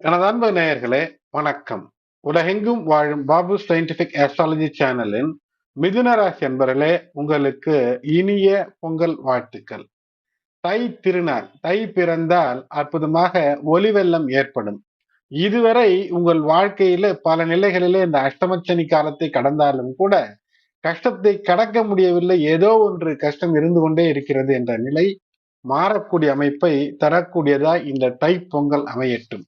எனது அன்பு நேயர்களே வணக்கம். உலகெங்கும் வாழும் பாபு சயின்டிபிக் ஆஸ்ட்ராலஜி சேனலின் மிதுன ராசி என்பர்களே உங்களுக்கு இனிய பொங்கல் வாழ்த்துக்கள். தை திருநாள் தை பிறந்தால் அற்புதமாக ஒளி வெள்ளம் ஏற்படும். இதுவரை உங்கள் வாழ்க்கையில பல நிலைகளிலே இந்த அஷ்டமச்சனி காலத்தை கடந்தாலும் கூட கஷ்டத்தை கடக்க முடியவில்லை. ஏதோ ஒன்று கஷ்டம் இருந்து கொண்டே இருக்கிறது என்ற நிலை மாறக்கூடிய அமைப்பை தரக்கூடியதா இந்த தை பொங்கல் அமையட்டும்.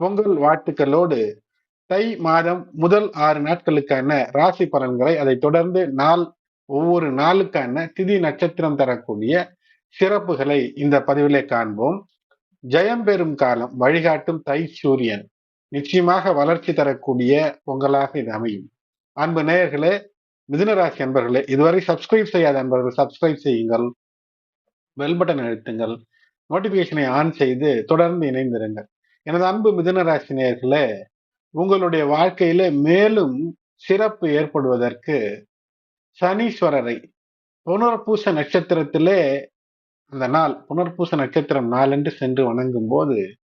பொங்கல் வாழ்த்துக்களோடு தை மாதம் முதல் ஆறு நாட்களுக்கான ராசி பலன்களை அதை தொடர்ந்து நாள் ஒவ்வொரு நாளுக்கான திதி நட்சத்திரம் தரக்கூடிய சிறப்புகளை இந்த பதிவிலே காண்போம். ஜெயம் பெறும் காலம் வழிகாட்டும் தை சூரியன். நிச்சயமாக வளர்ச்சி தரக்கூடிய பொங்கலாக இது அமையும். அன்பு நேயர்களே மிதுனராசி அன்பர்களே இதுவரை சப்ஸ்கிரைப் செய்யாத அன்பர்கள் சப்ஸ்கிரைப் செய்யுங்கள். பெல் பட்டன் அழுத்துங்கள். நோட்டிபிகேஷனை ஆன் செய்து தொடர்ந்து இணைந்திருங்கள். எனது அன்பு மிதுனராசி நேர்களே உங்களுடைய வாழ்க்கையில மேலும் சிறப்பு ஏற்படுவதற்கு சனீஸ்வரரை புனர்பூச நட்சத்திரத்திலே அந்த நாள் புனர்பூச நட்சத்திரம் நாளென்று சென்று வணங்கும் போது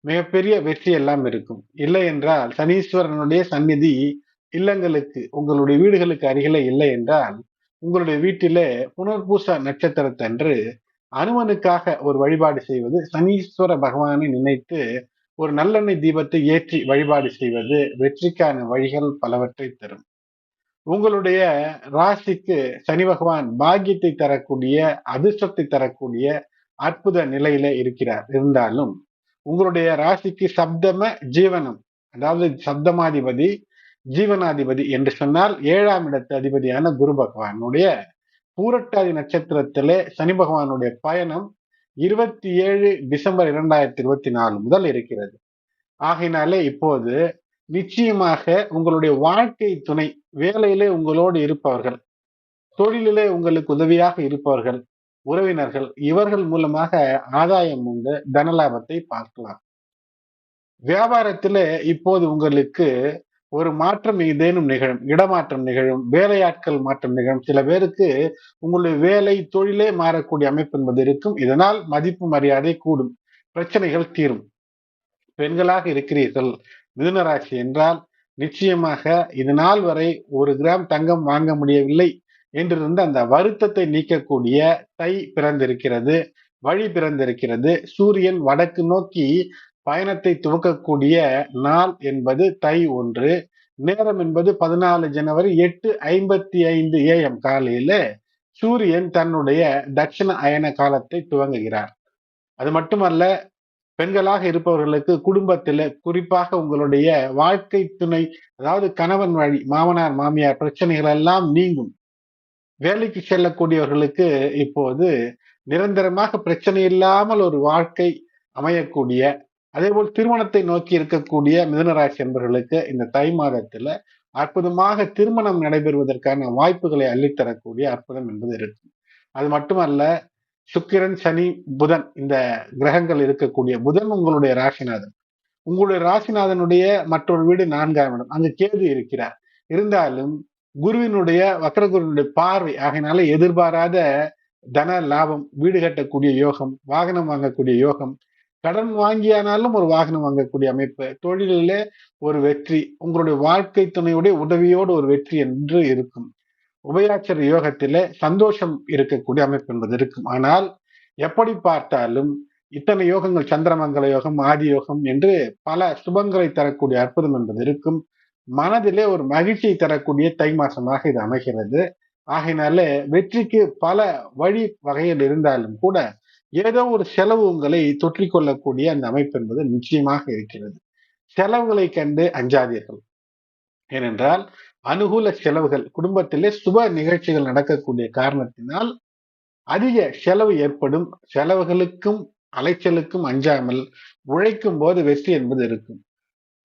மிகப்பெரிய வெற்றி எல்லாம் இருக்கும். இல்லை என்றால் சனீஸ்வரனுடைய சந்நிதி இல்லங்களுக்கு உங்களுடைய வீடுகளுக்கு அருகிலே இல்லை என்றால் உங்களுடைய வீட்டிலே புனர்பூச நட்சத்திரத்தன்று அனுமனுக்காக ஒரு வழிபாடு செய்வது சனீஸ்வர பகவானை நினைத்து ஒரு நல்லெண்ணெய் தீபத்தை ஏற்றி வழிபாடு செய்வது வெற்றிக்கான வழிகள் பலவற்றை தரும். உங்களுடைய ராசிக்கு சனி பகவான் பாக்கியத்தை தரக்கூடிய அதிர்ஷ்டத்தை தரக்கூடிய அற்புத நிலையில இருக்கிறார். இருந்தாலும் உங்களுடைய ராசிக்கு சப்தம ஜீவனம் அதாவது சப்தமாதிபதி ஜீவனாதிபதி என்று சொன்னால் ஏழாம் இடத்து அதிபதியான குரு பகவானுடைய பூரட்டாதி நட்சத்திரத்திலே சனி பகவானுடைய பயணம் இருபத்தி ஏழு டிசம்பர் இரண்டாயிரத்தி இருபத்தி நாலு முதல் இருக்கிறது. ஆகையினாலே இப்போது நிச்சயமாக உங்களுடைய வாழ்க்கை துணை வேலையிலே உங்களோடு இருப்பவர்கள் தொழிலிலே உங்களுக்கு உதவியாக இருப்பவர்கள் உறவினர்கள் இவர்கள் மூலமாக ஆதாயம் உண்டு தனலாபத்தை பார்க்கலாம். வியாபாரத்திலே இப்போது உங்களுக்கு ஒரு மாற்றம் ஏதேனும் நிகழும் இடமாற்றம் நிகழும் வேலையாட்கள் மாற்றம் நிகழும். சில பேருக்கு உங்களுடைய வேலை தொழிலே மாறக்கூடிய அமைப்பு என்பது இருக்கும். இதனால் மதிப்பு மரியாதை கூடும். பிரச்சனைகள் தீரும். பெண்களாக இருக்கிறீர்கள். மிதுனராசி என்றால் நிச்சயமாக இது நாள் வரை ஒரு கிராம் தங்கம் வாங்க முடியவில்லை என்றிருந்த அந்த வருத்தத்தை நீக்கக்கூடிய தை பிறந்திருக்கிறது வழி பிறந்திருக்கிறது. சூரியன் வடக்கு நோக்கி பயணத்தை துவக்கக்கூடிய நாள் என்பது தை ஒன்று. நேரம் என்பது பதினாலு ஜனவரி எட்டு ஐம்பத்தி ஐந்து ஏஎம் காலையில சூரியன் தன்னுடைய தட்சிண அயன காலத்தை துவங்குகிறார். அது மட்டுமல்ல பெண்களாக இருப்பவர்களுக்கு குடும்பத்துல குறிப்பாக உங்களுடைய வாழ்க்கை துணை அதாவது கணவன் வழி மாமனார் மாமியார் பிரச்சனைகள் எல்லாம் நீங்கும். வேலைக்கு செல்லக்கூடியவர்களுக்கு இப்போது நிரந்தரமாக பிரச்சனை இல்லாமல் ஒரு வாழ்க்கை அமையக்கூடிய அதே போல் திருமணத்தை நோக்கி இருக்கக்கூடிய மிதனராசி என்பவர்களுக்கு இந்த தை மாதத்துல அற்புதமாக திருமணம் நடைபெறுவதற்கான வாய்ப்புகளை அள்ளித்தரக்கூடிய அற்புதம் என்பது இருக்கும் அது மட்டுமல்ல சுக்கிரன் சனி புதன் இந்த கிரகங்கள் இருக்கக்கூடிய புதன் உங்களுடைய ராசிநாதன். உங்களுடைய ராசிநாதனுடைய மற்றொரு வீடு நான்காம் இடம். அங்கு கேது இருக்கிறார். இருந்தாலும் குருவினுடைய வக்கரகுருவினுடைய பார்வை ஆகையினால எதிர்பாராத தன லாபம் வீடு கட்டக்கூடிய யோகம் வாகனம் வாங்கக்கூடிய யோகம் கடன் வாங்கியானாலும் ஒரு வாகனம் வாங்கக்கூடிய அமைப்பு. தொழிலிலே ஒரு வெற்றி உங்களுடைய வாழ்க்கை துணையுடைய உதவியோடு ஒரு வெற்றி என்று இருக்கும். உபயாச்சர யோகத்திலே சந்தோஷம் இருக்கக்கூடிய அமைப்பு என்பது இருக்கும். ஆனால் எப்படி பார்த்தாலும் இத்தனை யோகங்கள் சந்திரமங்கல யோகம் ஆதி யோகம் என்று பல சுபங்களை தரக்கூடிய அற்புதம் என்பது இருக்கும். மனதிலே ஒரு மகிழ்ச்சியை தரக்கூடிய தை மாசமாக இது அமைகிறது. ஆகையினாலே வெற்றிக்கு பல வழி வகையில் இருந்தாலும் கூட ஏதோ ஒரு செலவு உங்களை தொற்றிக்கொள்ளக்கூடிய அந்த அமைப்பு என்பது நிச்சயமாக இருக்கிறது. செலவுகளை கண்டு அஞ்சாதீர்கள். ஏனென்றால் அனுகூல செலவுகள் குடும்பத்திலே சுப நிகழ்ச்சிகள் நடக்கக்கூடிய காரணத்தினால் அதிக செலவு ஏற்படும். செலவுகளுக்கும் அலைச்சலுக்கும் அஞ்சாமல் உழைக்கும் போது வெற்றி என்பது இருக்கும்.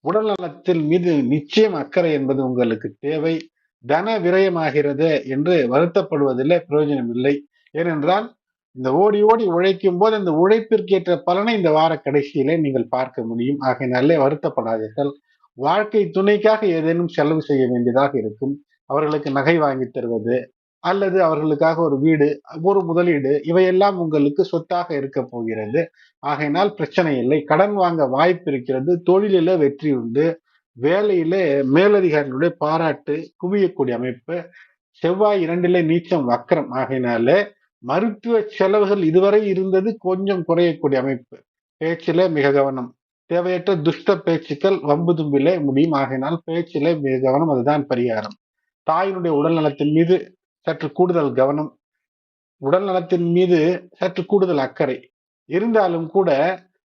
உடல் நலத்தில் மீது நிச்சயம் அக்கறை என்பது உங்களுக்கு தேவை. தன விரயமாகிறது என்று வருத்தப்படுவதில் பிரயோஜனம் இல்லை ஏனென்றால் இந்த ஓடி ஓடி உழைக்கும் போது அந்த உழைப்பிற்கேற்ற பலனை இந்த வார கடைசியிலே நீங்கள் பார்க்க முடியும். ஆகையினாலே வருத்தப்படாதீர்கள். வாழ்க்கை துணைக்காக ஏதேனும் செலவு செய்ய வேண்டியதாக இருக்கும். அவர்களுக்கு நகை வாங்கி தருவது அல்லது அவர்களுக்காக ஒரு வீடு ஒரு முதலீடு இவையெல்லாம் உங்களுக்கு சொத்தாக இருக்க போகிறது. ஆகையினால் பிரச்சனை இல்லை. கடன் வாங்க வாய்ப்பு இருக்கிறது. தொழிலில வெற்றி உண்டு. வேலையில மேலதிகாரிகளுடைய பாராட்டு குவியக்கூடிய அமைப்பு செவ்வாய் இரண்டிலே நீச்சம் வக்கரம் ஆகையினால மருத்துவ செலவுகள் இதுவரை இருந்தது கொஞ்சம் குறையக்கூடிய அமைப்பு. பேச்சில மிக கவனம். தேவையற்ற துஷ்ட பேச்சுக்கள் வம்பு தும்பிலே முடியும். ஆகையினால் பேச்சிலே மிக கவனம் அதுதான் பரிகாரம். தாயினுடைய உடல் நலத்தின் மீது சற்று கூடுதல் கவனம். உடல் நலத்தின் மீது சற்று கூடுதல் அக்கறை. இருந்தாலும் கூட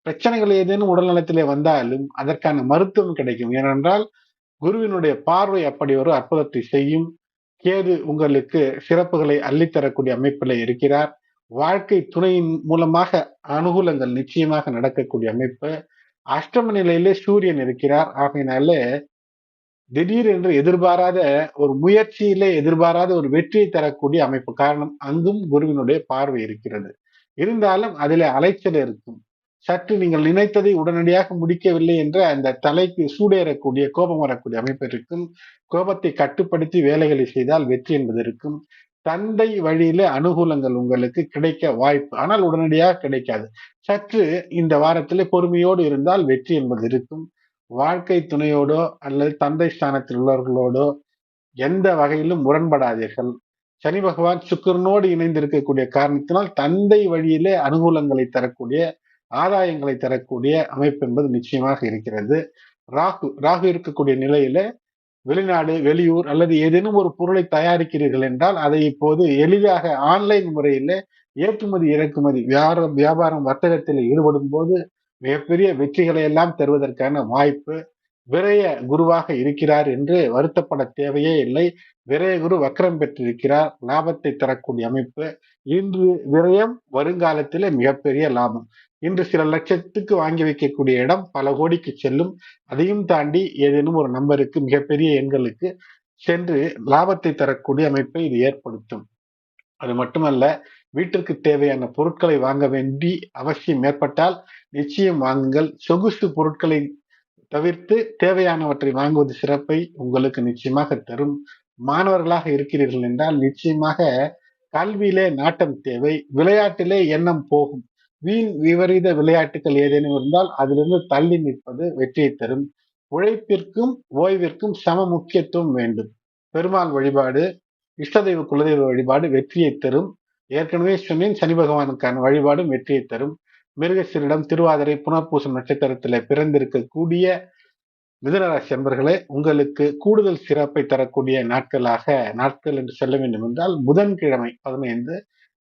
பிரச்சனைகள் ஏதேனும் உடல் நலத்திலே வந்தாலும் அதற்கான மருத்துவம் கிடைக்கும். ஏனென்றால் குருவினுடைய பார்வை அப்படி ஒரு அற்புதத்தை செய்யும். கேது உங்களுக்கு சிறப்புகளை அள்ளித்தரக்கூடிய அமைப்பில் இருக்கிறார். வாழ்க்கை துணையின் மூலமாக அனுகூலங்கள் நிச்சயமாக நடக்கக்கூடிய அமைப்பு. அஷ்டம நிலையிலே சூரியன் இருக்கிறார். ஆகையினால திடீரென்று எதிர்பாராத ஒரு முயற்சியிலே எதிர்பாராத ஒரு வெற்றியை தரக்கூடிய அமைப்பு. காரணம் அங்கும் குருவினுடைய பார்வை இருக்கிறது. இருந்தாலும் அதிலே அலைச்சல் இருக்கும். சற்று நீங்கள் நினைத்ததை உடனடியாக முடிக்கவில்லை என்ற அந்த தலைக்கு சூடேறக்கூடிய கோபம் வரக்கூடிய அமைப்பு இருக்கும். கோபத்தை கட்டுப்படுத்தி வேலைகளை செய்தால் வெற்றி என்பது இருக்கும். தந்தை வழியில அனுகூலங்கள் உங்களுக்கு கிடைக்க வாய்ப்பு ஆனால் உடனடியாக கிடைக்காது. சற்று இந்த வாரத்தில் பொறுமையோடு இருந்தால் வெற்றி என்பது இருக்கும். வாழ்க்கை துணையோடோ அல்லது தந்தை ஸ்தானத்தில் உள்ளவர்களோடோ எந்த வகையிலும் முரண்படாதீர்கள். சனி பகவான் சுக்கரனோடு இணைந்திருக்கக்கூடிய காரணத்தினால் தந்தை வழியிலே அனுகூலங்களை தரக்கூடிய ஆதாயங்களை தரக்கூடிய அமைப்பு என்பது நிச்சயமாக இருக்கிறது. ராகு ராகு இருக்கக்கூடிய நிலையில வெளிநாடு வெளியூர் அல்லது ஏதேனும் ஒரு பொருளை தயாரிக்கிறீர்கள் என்றால் அதை இப்போது எளிதாக ஆன்லைன் முறையில ஏற்றுமதி இறக்குமதி வியாபாரம் வியாபாரம் வர்த்தகத்தில் ஈடுபடும் போது மிகப்பெரிய வெற்றிகளை எல்லாம் தருவதற்கான வாய்ப்பு விரைய குருவாக இருக்கிறார் என்று வருத்தப்பட தேவையே இல்லை. விரைய குரு வக்கரம் பெற்றிருக்கிறார். லாபத்தை தரக்கூடிய அமைப்பு இன்று விரயம் வருங்காலத்திலே மிகப்பெரிய லாபம். இன்று சில லட்சத்துக்கு வாங்கி வைக்கக்கூடிய இடம் பல கோடிக்கு செல்லும். அதையும் தாண்டி ஏதேனும் ஒரு நம்பருக்கு மிகப்பெரிய எண்களுக்கு சென்று லாபத்தை தரக்கூடிய அமைப்பை இது ஏற்படுத்தும். அது மட்டுமல்ல வீட்டிற்கு தேவையான பொருட்களை வாங்க வேண்டி அவசியம் ஏற்பட்டால் நிச்சயம் வாங்குங்கள். சொகுசு பொருட்களை தவிர்த்து தேவையானவற்றை வாங்குவது சிறப்பை உங்களுக்கு நிச்சயமாக தரும். மாணவர்களாக இருக்கிறீர்கள் என்றால் நிச்சயமாக கல்வியிலே நாட்டம் தேவை விளையாட்டிலே எண்ணம் போகும். வீண் விபரீத விளையாட்டுகள் ஏதேனும் இருந்தால் அதிலிருந்து தள்ளி நிற்பது வெற்றியை தரும். உழைப்பிற்கும் ஓய்விற்கும் சம முக்கியத்துவம் வேண்டும். பெருமாள் வழிபாடு இஷ்டதெய்வ குலதெய்வ வழிபாடு வெற்றியை தரும். ஏற்கனவே சொன்னேன் சனி பகவானுக்கான வழிபாடும் வெற்றியை தரும். மிருகசீரிடம் திருவாதிரை புனர்பூசம் நட்சத்திரத்தில் பிறந்திருக்கக்கூடிய மிதனராசி அன்பர்களே உங்களுக்கு கூடுதல் சிறப்பை தரக்கூடிய நாட்களாக நாட்கள் என்று சொல்ல வேண்டும் என்றால் புதன்கிழமை பதினைந்து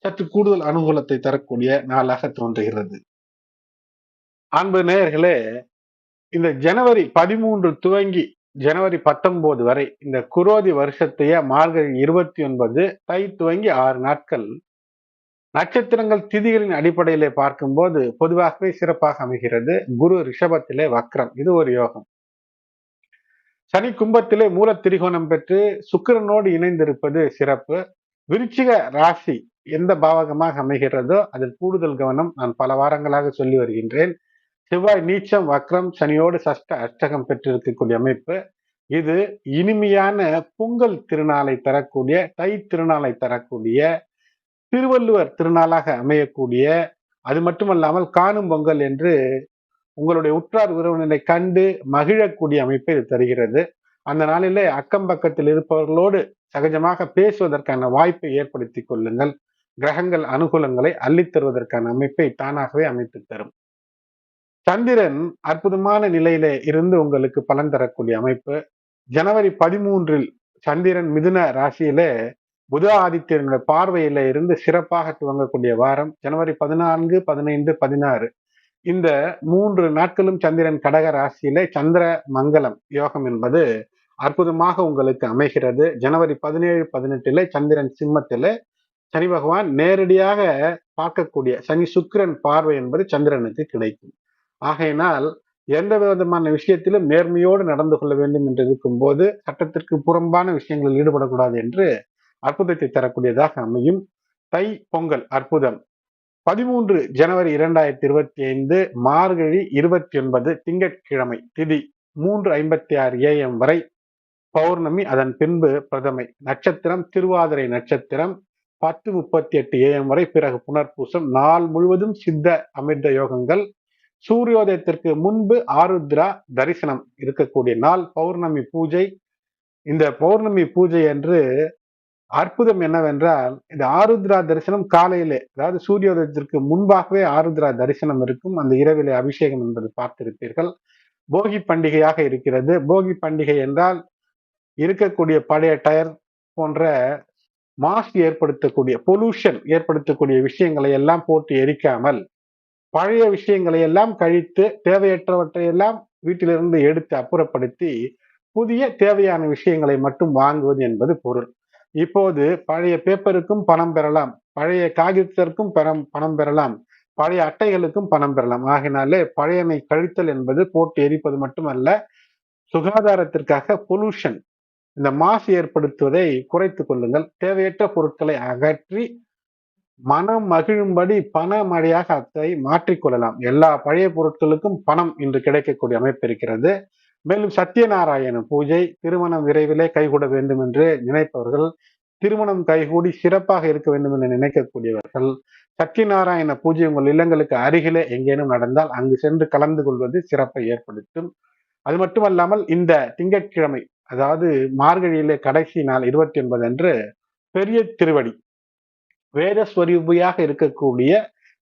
சற்று கூடுதல் அனுகூலத்தை தரக்கூடிய நாளாக தோன்றுகிறது. அன்பு நேயர்களே இந்த ஜனவரி பதிமூன்று துவங்கி ஜனவரி பத்தொன்பது வரை இந்த குரோதி வருஷத்தைய மார்கழி இருபத்தி ஒன்பது தை துவங்கி ஆறு நாட்கள் நட்சத்திரங்கள் திதிகளின் அடிப்படையிலே பார்க்கும்போது பொதுவாகவே சிறப்பாக அமைகிறது. குரு ரிஷபத்திலே வக்ரம் இது ஒரு யோகம். சனி கும்பத்திலே மூல திரிகோணம் பெற்று சுக்கிரனோடு இணைந்திருப்பது சிறப்பு. விருச்சிக ராசி எந்த பாவகமாக அமைகிறதோ அதில் கூடுதல் கவனம் நான் பல வாரங்களாக சொல்லி வருகின்றேன். செவ்வாய் நீச்சம் வக்ரம் சனியோடு சஷ்ட அஷ்டகம் பெற்றிருக்கக்கூடிய அமைப்பு. இது இனிமையான பொங்கல் திருநாளை தரக்கூடிய தை திருநாளை தரக்கூடிய திருவள்ளுவர் திருநாளாக அமையக்கூடிய அது மட்டுமல்லாமல் காணும் பொங்கல் என்று உங்களுடைய உற்றார் உறவினரை கண்டு மகிழக்கூடிய அமைப்பை இது தருகிறது. அந்த நாளிலே அக்கம் பக்கத்தில் இருப்பவர்களோடு சகஜமாக பேசுவதற்கான வாய்ப்பை ஏற்படுத்தி கொள்ளுங்கள். கிரகங்கள் அனுகூலங்களை அள்ளித் தருவதற்கான அமைப்பை தானாகவே அமைத்து தரும். சந்திரன் அற்புதமான நிலையில இருந்து உங்களுக்கு பலன் தரக்கூடிய அமைப்பு. ஜனவரி பதிமூன்றில் சந்திரன் மிதுன ராசியில புத ஆதித்யனுடைய பார்வையில இருந்து சிறப்பாக துவங்கக்கூடிய வாரம். ஜனவரி பதினான்கு பதினைந்து பதினாறு. இந்த மூன்று நாட்களும் சந்திரன் கடக ராசியில சந்திர மங்கலம் யோகம் என்பது அற்புதமாக உங்களுக்கு அமைகிறது. ஜனவரி பதினேழு பதினெட்டுல சந்திரன் சிம்மத்தில சனி பகவான் நேரடியாக பார்க்கக்கூடிய சனி சுக்கிரன் பார்வை என்பது சந்திரனுக்கு கிடைக்கும். ஆகையினால் எந்த விதமான விஷயத்திலும் நேர்மையோடு நடந்து கொள்ள வேண்டும் என்று இருக்கும்போது சட்டத்திற்கு புறம்பான விஷயங்களில் ஈடுபடக்கூடாது என்று அற்புதத்தை தரக்கூடியதாக அமையும். தை பொங்கல் அற்புதம். பதிமூன்று ஜனவரி இரண்டாயிரத்தி இருபத்தி ஐந்து மார்கழி இருபத்தி ஒன்பது திங்கட்கிழமை திதி மூன்று ஐம்பத்தி ஆறு ஏஎம் வரை பௌர்ணமி அதன் பின்பு பிரதமை நட்சத்திரம் திருவாதிரை நட்சத்திரம் பத்து முப்பத்தி எட்டு ஏஎம் வரை பிறகு புனர்பூசம். நாள் முழுவதும் சித்த அமிர்த யோகங்கள். சூரியோதயத்திற்கு முன்பு ஆருத்ரா தரிசனம் இருக்கக்கூடிய நாள் பௌர்ணமி பூஜை. இந்த பௌர்ணமி பூஜை என்று அற்புதம் என்னவென்றால் இந்த ஆருத்ரா தரிசனம் காலையிலே அதாவது சூரியோதயத்திற்கு முன்பாகவே ஆருத்ரா தரிசனம் இருக்கும். அந்த இரவிலே அபிஷேகம் என்பது பார்த்திருப்பீர்கள். போகி பண்டிகையாக இருக்கிறது. போகி பண்டிகை என்றால் இருக்கக்கூடிய பழைய டயர் போன்ற மாசு ஏற்படுத்தக்கூடிய பொல்யூஷன் ஏற்படுத்தக்கூடிய விஷயங்களை எல்லாம் போட்டு எரிக்காமல் பழைய விஷயங்களை எல்லாம் கழித்து தேவையற்றவற்றை எல்லாம் வீட்டிலிருந்து எடுத்து அப்புறப்படுத்தி புதிய தேவையான விஷயங்களை மட்டும் வாங்குவது என்பது பொருள். இப்போது பழைய பேப்பருக்கும் பணம் பெறலாம் பழைய காகிதத்திற்கும் பணம் பணம் பெறலாம் பழைய அட்டைகளுக்கும் பணம் பெறலாம். ஆகினாலே பழையமை கழித்தல் என்பது போட்டு எரிப்பது மட்டுமல்ல சுகாதாரத்திற்காக பொல்யூஷன் இந்த மாசு ஏற்படுத்துவதை குறைத்து கொள்ளுங்கள். தேவையற்ற பொருட்களை அகற்றி மனம் மகிழும்படி பண மழையாக அதை மாற்றிக்கொள்ளலாம் எல்லா பழைய பொருட்களுக்கும் பணம் இன்று கிடைக்கக்கூடிய அமைப்பு இருக்கிறது. மேலும் சத்யநாராயண பூஜை திருமணம் விரைவிலே கைகூட வேண்டும் என்று நினைப்பவர்கள் திருமணம் கைகூடி சிறப்பாக இருக்க வேண்டும் என்று நினைக்கக்கூடியவர்கள் சத்யநாராயண பூஜை உங்கள் இல்லங்களுக்கு அருகிலே எங்கேனும் நடந்தால் அங்கு சென்று கலந்து கொள்வது சிறப்பை ஏற்படுத்தும். அது மட்டுமல்லாமல் இந்த திங்கட்கிழமை அதாவது மார்கழியிலே கடைசி நாள் இருபத்தி ஒன்பது அன்று பெரிய திருவடி. வேதஸ்வரூபியாக இருக்கக்கூடிய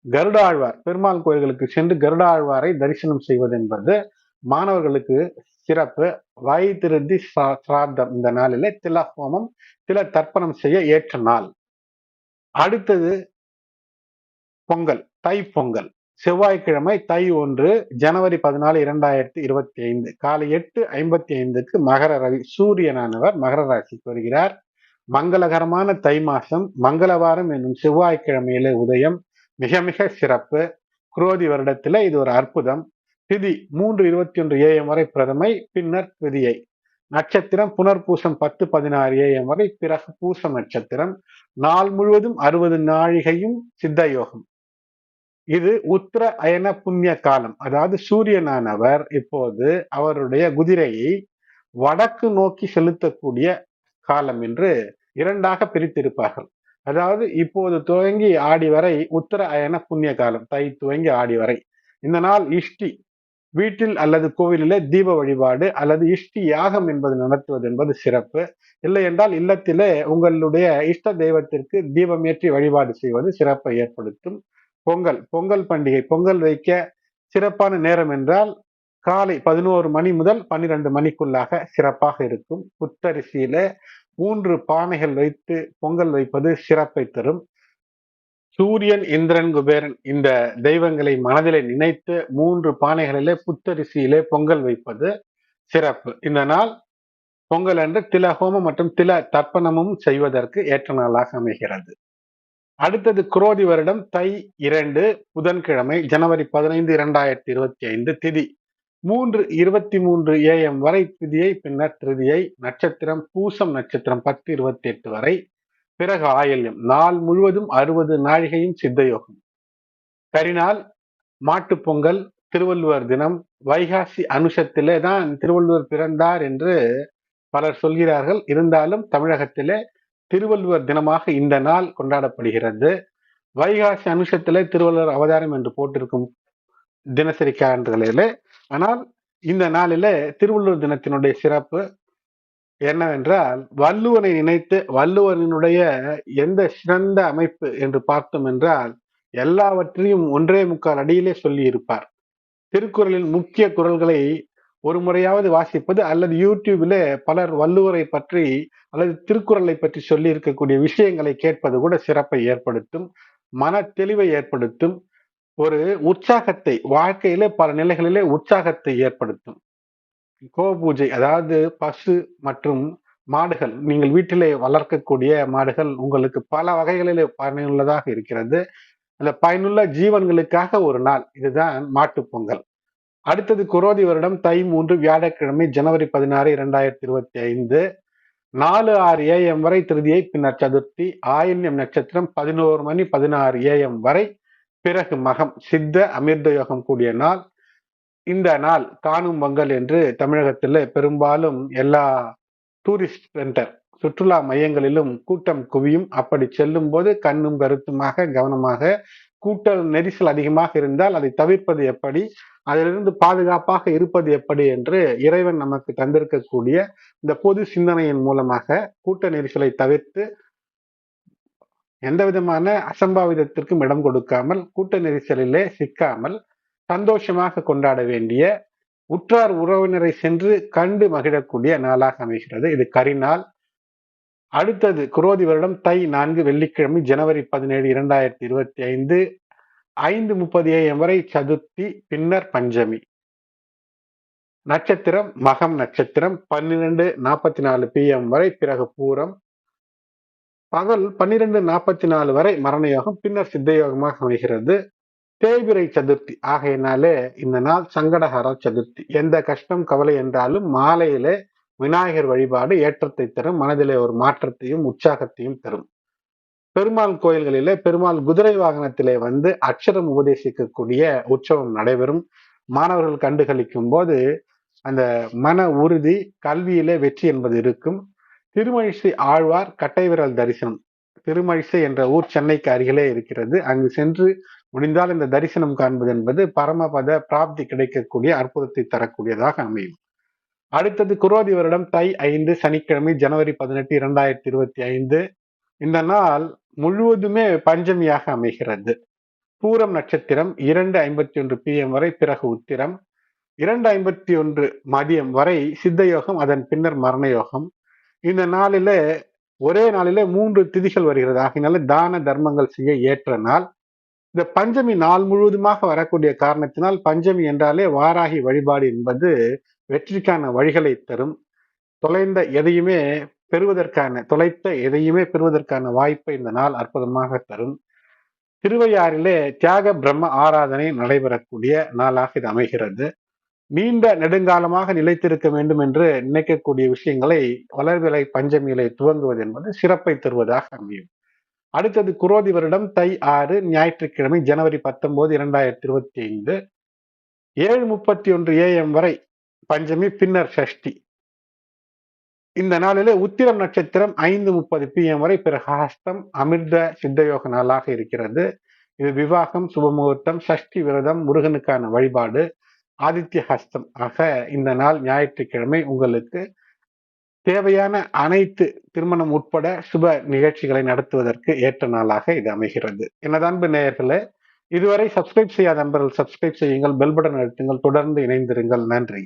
கருடாழ்வார் பெருமாள் கோயில்களுக்கு சென்று கருடாழ்வாரை தரிசனம் செய்வது என்பது மாணவர்களுக்கு சிறப்பு. வாய் திருந்தி சிரார்த்தம் இந்த நாளிலே தில ஹோமம் தில தர்ப்பணம் செய்ய ஏற்ற நாள். அடுத்தது பொங்கல் தை பொங்கல். செவ்வாய்க்கிழமை தை ஒன்று ஜனவரி பதினாலு இரண்டாயிரத்தி இருபத்தி ஐந்து காலை எட்டு ஐம்பத்தி ஐந்துக்கு மகர ரவி சூரியனானவர் மகர ராசிக்கு வருகிறார். மங்களகரமான தை மாசம் மங்களவாரம் என்னும் செவ்வாய்க்கிழமையில உதயம். மிக மிக சிறப்பு. குரோதி வருடத்துல இது ஒரு அற்புதம். திதி மூன்று இருபத்தி ஒன்று ஏஎம் வரை பிரதமை பின்னர் திதியை. நட்சத்திரம் புனர்பூசம் பத்து பதினாறு ஏஎம் வரை பிறகு பூசம் நட்சத்திரம். நாள் முழுவதும் அறுபது நாழிகையும் சித்த யோகம். இது உத்தர அயன புண்ணிய காலம். அதாவது சூரியனானவர் இப்போது அவருடைய குதிரையை வடக்கு நோக்கி செலுத்தக்கூடிய காலம் என்று இரண்டாக பிரித்திருப்பார்கள். அதாவது இப்போது துவங்கி ஆடி வரை உத்தர அயன புண்ணிய காலம் தை துவங்கி ஆடி வரை. இந்த நாள் இஷ்டி வீட்டில் அல்லது கோவிலிலே தீப வழிபாடு அல்லது இஷ்டி யாகம் என்பது நடத்துவது என்பது சிறப்பு. இல்லை என்றால் இல்லத்திலே உங்களுடைய இஷ்ட தெய்வத்திற்கு தீபம் ஏற்றி வழிபாடு செய்வது சிறப்பை ஏற்படுத்தும். பொங்கல் பொங்கல் பண்டிகை பொங்கல் வைக்க சிறப்பான நேரம் என்றால் காலை பதினோரு மணி முதல் பன்னிரண்டு மணிக்குள்ளாக சிறப்பாக இருக்கும். புத்தரிசியில மூன்று பானைகள் வைத்து பொங்கல் வைப்பது சிறப்பை தரும். சூரியன் இந்திரன் குபேரன் இந்த தெய்வங்களை மனதிலே நினைத்து மூன்று பானைகளிலே புத்தரிசியிலே பொங்கல் வைப்பது சிறப்பு. இந்த நாள் பொங்கல் அன்று தில ஹோமம் மற்றும் தில தர்ப்பணமும் செய்வதற்கு ஏற்ற நாளாக அமைகிறது. அடுத்தது குரோதி வருடம் தை இரண்டு புதன்கிழமை ஜனவரி பதினைந்து இரண்டாயிரத்தி இருபத்தி ஐந்து திதி. மூன்று இருபத்தி மூன்று ஏஎம் வரை திதியை பின்னர் திருதியை நட்சத்திரம் பூசம் நட்சத்திரம் பத்து இருபத்தி எட்டு வரை. பிறகு ஆயல்யம் நாள் முழுவதும் அறுபது நாழிகையும் சித்தயோகம். கரிநாள் மாட்டுப்பொங்கல் திருவள்ளுவர் தினம். வைகாசி அனுஷத்திலே தான் திருவள்ளுவர் பிறந்தார் என்று பலர் சொல்கிறார்கள். இருந்தாலும் தமிழகத்திலே திருவள்ளுவர் தினமாக இந்த நாள் கொண்டாடப்படுகிறது. வைகாசி அனுஷத்திலே திருவள்ளுவர் அவதாரம் என்று போட்டிருக்கும் தினசரி கேலண்டர்களிலே ஆனால் இந்த நாளிலே திருவள்ளுவர் தினத்தினுடைய சிறப்பு என்னவென்றால் வள்ளுவனை நினைத்து வள்ளுவனினுடைய எந்த சிறந்த அமைப்பு என்று பார்த்தோம் என்றால் எல்லாவற்றையும் ஒன்றே முக்கால் அடியிலே சொல்லி இருப்பார் திருக்குறளின் முக்கிய குரல்களை ஒரு முறையாவது வாசிப்பது அல்லது யூடியூபிலே பலர் வள்ளுவரை பற்றி அல்லது திருக்குறளை பற்றி சொல்லி இருக்கக்கூடிய விஷயங்களை கேட்பது கூட சிறப்பை ஏற்படுத்தும் மன தெளிவை ஏற்படுத்தும் ஒரு உற்சாகத்தை வாழ்க்கையிலே பல நிலைகளிலே உற்சாகத்தை ஏற்படுத்தும். கோ பூஜை அதாவது பசு மற்றும் மாடுகள் நீங்கள் வீட்டிலே வளர்க்கக்கூடிய மாடுகள் உங்களுக்கு பல வகைகளிலே பயனுள்ளதாக இருக்கிறது. அந்த பயனுள்ள ஜீவன்களுக்காக ஒரு நாள் இதுதான் மாட்டுப் பொங்கல். அடுத்தது குரோதி வருடம் தை மூன்று வியாழக்கிழமை ஜனவரி பதினாறு இரண்டாயிரத்தி இருபத்தி ஐந்து. நாலு ஆறு ஏஎம் வரை திருதியை பின்னர் சதுர்த்தி ஆயில்யம் நட்சத்திரம் பதினோரு மணி பதினாறு ஏஎம் வரை பிறகு மகம் சித்த அமிர்த யோகம் கூடிய நாள். இந்த நாள் காணும் பொங்கல் என்று தமிழகத்தில் பெரும்பாலும் எல்லா டூரிஸ்ட் சென்டர் சுற்றுலா மையங்களிலும் கூட்டம் குவியும். அப்படி செல்லும் போது கண்ணும் கருத்துமாக கவனமாக கூட்டல் நெரிசல் அதிகமாக இருந்தால் அதை தவிர்ப்பது எப்படி? அதிலிருந்து பாதுகாப்பாக இருப்பது எப்படி என்று இறைவன் நமக்கு தந்திருக்கக்கூடிய இந்த பொது சிந்தனையின் மூலமாக கூட்ட நெரிசலை தவிர்த்து எந்த விதமான அசம்பாவிதத்திற்கும் இடம் கொடுக்காமல் கூட்ட நெரிசலிலே சிக்காமல் சந்தோஷமாக கொண்டாட வேண்டிய உற்றார் உறவினரை சென்று கண்டு மகிழக்கூடிய நாளாக அமைகிறது. இது கரிநாள். அடுத்தது குரோதி வருடம் தை நான்கு வெள்ளிக்கிழமை ஜனவரி பதினேழு இரண்டாயிரத்தி இருபத்தி ஐந்து. ஐந்து முப்பது ஏஎம் வரை சதுர்த்தி பின்னர் பஞ்சமி. நட்சத்திரம் மகம் நட்சத்திரம் பன்னிரெண்டு நாற்பத்தி நாலு பிஎம் வரை பிறகு பூரம். பகல் பன்னிரெண்டு நாற்பத்தி நாலு வரை மரண யோகம் பின்னர் சித்த யோகமாக அமைகிறது. தேய்பிரை சதுர்த்தி ஆகையினாலே இந்த நாள் சங்கடஹர சதுர்த்தி. எந்த கஷ்டம் கவலை என்றாலும் மாலையிலே விநாயகர் வழிபாடு ஏற்றத்தை தரும் மனதிலே ஒரு மாற்றத்தையும் உற்சாகத்தையும் தரும். பெருமாள் கோயில்களிலே பெருமாள் குதிரை வாகனத்திலே வந்து அக்ஷரம் உபதேசிக்கக்கூடிய உற்சவம் நடைபெறும். மாணவர்கள் கண்டுகளிக்கும் போது அந்த மன உறுதி கல்வியிலே வெற்றி என்பது இருக்கும். திருமழிசை ஆழ்வார் கட்டை விரல் தரிசனம். திருமழிசை என்ற ஊர் சென்னைக்கு அருகிலே இருக்கிறது. அங்கு சென்று முடிந்தால் இந்த தரிசனம் காண்பது என்பது பரமபத பிராப்தி கிடைக்கக்கூடிய அற்புதத்தை தரக்கூடியதாக அமையும். அடுத்தது குரோதி வருடம் தை ஐந்து சனிக்கிழமை ஜனவரி பதினெட்டு இரண்டாயிரத்தி இருபத்தி ஐந்து. இந்த நாள் முழுவதுமே பஞ்சமியாக அமைகிறது. பூரம் நட்சத்திரம் இரண்டு ஐம்பத்தி ஒன்று பிஎம் வரை பிறகு உத்திரம் இரண்டு ஐம்பத்தி ஒன்று மதியம் வரை சித்த யோகம் அதன் பின்னர் மரண யோகம். இந்த நாளில ஒரே நாளில மூன்று திதிகள் வருகிறது. ஆகினால தான தர்மங்கள் செய்ய ஏற்ற நாள். இந்த பஞ்சமி நாள் முழுவதுமாக வரக்கூடிய காரணத்தினால் பஞ்சமி என்றாலே வாராகி வழிபாடு என்பது வெற்றிக்கான வழிகளை தரும். தொலைந்த எதையுமே பெறுவதற்கான தொலைத்த எதையுமே பெறுவதற்கான வாய்ப்பை இந்த நாள் அற்புதமாக தரும். திருவையாறிலே தியாக பிரம்ம ஆராதனை நடைபெறக்கூடிய நாளாக இது அமைகிறது. நீண்ட நெடுங்காலமாக நிலைத்திருக்க வேண்டும் என்று நினைக்கக்கூடிய விஷயங்களை வளர்விலை பஞ்சமியிலே துவங்குவது என்பது சிறப்பை தருவதாக அமையும். அடுத்தது குரோதி வருடம் தை ஆறு ஞாயிற்றுக்கிழமை ஜனவரி பத்தொன்பது இரண்டாயிரத்தி இருபத்தி ஐந்து. ஏழு முப்பத்தி ஒன்று ஏஎம் வரை பஞ்சமி பின்னர் ஷஷ்டி. இந்த நாளிலே உத்திரம் நட்சத்திரம் ஐந்து முப்பது பிஎம் வரை பிறகு ஹஸ்தம் அமிர்த சித்தயோக நாளாக இருக்கிறது. இது விவாகம் சுபமுகூர்த்தம் சஷ்டி விரதம் முருகனுக்கான வழிபாடு ஆதித்ய ஹஸ்தம் ஆக இந்த நாள் ஞாயிற்றுக்கிழமை உங்களுக்கு தேவையான அனைத்து திருமணம் உட்பட சுப நிகழ்ச்சிகளை நடத்துவதற்கு ஏற்ற நாளாக இது அமைகிறது. எனது அன்பு நேயர்களே இதுவரை சப்ஸ்கிரைப் செய்யாத நண்பர்கள் சப்ஸ்கிரைப் செய்யுங்கள் பெல் பட்டன் அழுத்துங்கள் தொடர்ந்து இணைந்திருங்கள். நன்றி.